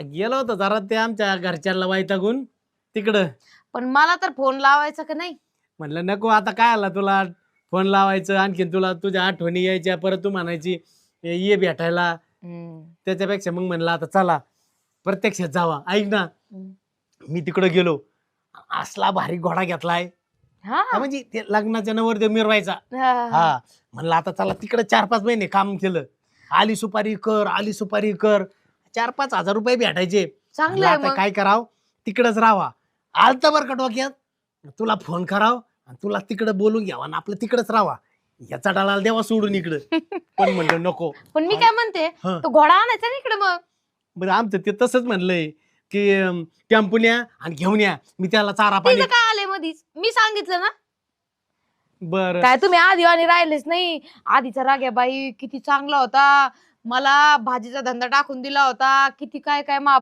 गेलो होतो जरा ते आमच्या घरच्यांना वैतागून. तिकडं. पण मला तर फोन लावायचा का नाही? म्हणलं नको आता काय आला तुला फोन लावायचं? आणखीन तुला तुझ्या आठवणी यायच्या परत तू म्हणायची "ए, ये भेटायला. हम्म. त्याच्यापेक्षा मग म्हणलं आता चला प्रत्यक्षात जावा. ऐक ना हम्म. मी तिकडं गेलो. असला भारी घोडा घेतलाय. हा? हा म्हणजे ते लग्नाच्या नवरदेव मिरवायचा. हा. हा म्हणलं आता चला तिकडे चार पाच महिने काम केलं. आली सुपारी कर आली सुपारी कर. चार पाच हजार रुपये भेटायचे. चांगलं आहे आता मग. काय कराव? तिकडच राहावा. आलता बरं का डोक्यात? तुला फोन कराव आणि तुला तिकडं बोलून घ्यावा आणि आपलं तिकडच राहावा. याचा डाला देवा सोडून इकडं. पण म्हणलं नको. पण मी काय म्हणते हा. तो घोडा आणायचा ना इकडे मग. बरं आमचं ते तसंच म्हणलंय की टेम्पून या आणि घेऊन या. मी त्याला चारा पाणी तिचं काय आलंय मधीच? मी सांगितलं ना? बर. काय तुम्ही आधी आणि राहिलेच नाही. आधीचा राग्या बाई किती चांगला होता. मला भाजीचा धंदा टाकून दिला होता. किती काय काय मा